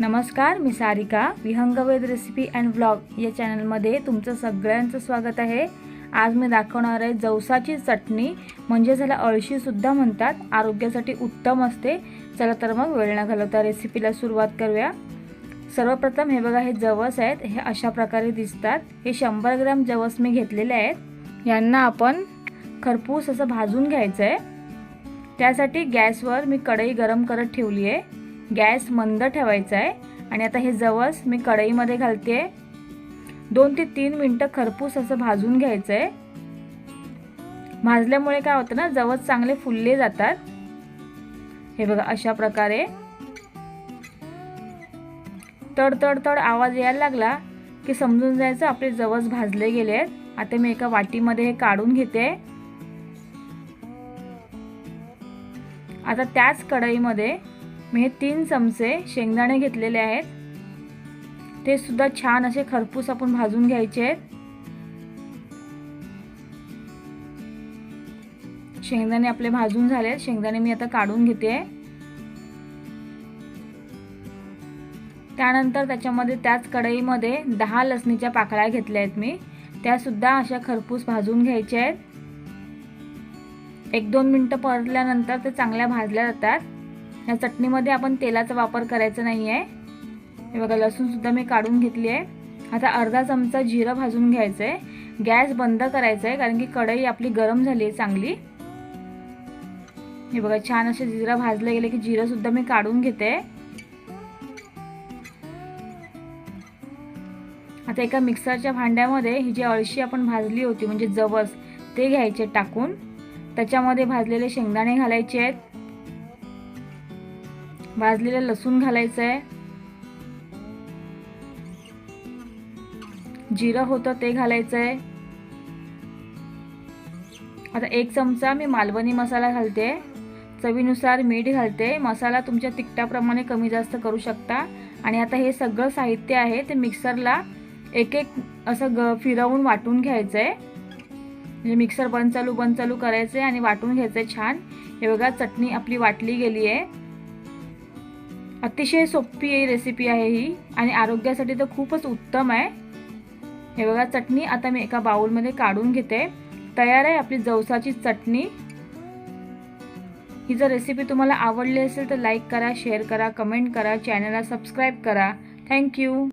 नमस्कार मी Sarika. Vihangved recipe and vlog या चॅनलमध्ये तुमचं सगळ्यांचं स्वागत आहे. आज मी दाखवणार आहे जवसाची चटणी. म्हणजे ज्याला अळशीसुद्धा म्हणतात आरोग्यासाठी उत्तम असते. चला तर मग वेळ न घालवता रेसिपीला सुरुवात करूया. सर्वप्रथम हे बघा हे जवस आहेत. हे अशा प्रकारे दिसतात. हे शंभर ग्रॅम जवस मी घेतलेले आहेत. यांना आपण खरपूस असं भाजून घ्यायचं आहे त्यासाठी गॅसवर मी कढई गरम करत ठेवली आहे गॅस मंद ठेवायचा आहे. आणि आता हे जवस मी कढईमध्ये घालते दोन ते तीन मिनटं खरपूस असं भाजून घ्यायचं आहे. भाजल्यामुळे काय होतं ना जवस चांगले फुलले जातात. हे बघा अशा प्रकारे. तडतड तड आवाज यायला लागला की समजून जायचं आपले जवस भाजले गेले आहेत. आता मी एका वाटीमध्ये हे काढून घेते. आता त्याच कढईमध्ये मी हे तीन चमचे शेंगदाणे घेतलेले आहेत. ते सुद्धा छान असे खरपूस आपण भाजून घ्यायचे आहेत. शेंगदाणे आपले भाजून झाले शेंगदाणे मी आता काढून घेते. त्यानंतर त्याच्यामध्ये त्याच कढईमध्ये दहा लसणीच्या पाकळ्या घेतल्या आहेत मी. त्यासुद्धा अशा खरपूस भाजून घ्यायच्या आहेत. एक दोन मिनटं परतल्यानंतर ते चांगल्या भाजल्या जातात. या चटणीमध्ये आपण तेलाचा वापर करायचा नाही आहे हे बघा लसूणसुद्धा मी काढून घेतली आहे. आता अर्धा चमचा जिरं भाजून घ्यायचं आहे गॅस बंद करायचा आहे कारण की कढई आपली गरम झाली आहे चांगली. हे बघा छान असे जिरं भाजले गेले की जिरंसुद्धा मी काढून घेते. आता एका मिक्सरच्या भांड्यामध्ये ही जी अळशी आपण भाजली होती म्हणजे जवस ते घ्यायचे टाकून. त्याच्यामध्ये भाजलेले शेंगदाणे घालायचे आहेत. भाजलेलं लसूण घालायचं आहे. जिरं होतं ते घालायचं आहे. आता एक चमचा मी मालवणी मसाला घालते. चवीनुसार मीठ घालते. मसाला तुमच्या तिखटाप्रमाणे कमी जास्त करू शकता. आणि आता हे सगळं साहित्य आहे ते मिक्सरला एक एक असं ग फिरवून वाटून घ्यायचं आहे म्हणजे मिक्सर बंद चालू बंद चालू करायचं आहे आणि वाटून घ्यायचं आहे छान. हे बघा चटणी आपली वाटली गेली आहे. अतिशय सोपी रेसिपी आहे ही आणि आरोग्यासाठी तर खूपच उत्तम आहे. हे बघा चटणी आता मी एका बाउलमध्ये काढून घेते. तयार आहे आपली जवसाची चटणी. ही जर रेसिपी तुम्हाला आवडली असेल तर लाईक करा शेअर करा कमेंट करा चॅनलला सबस्क्राईब करा. थँक्यू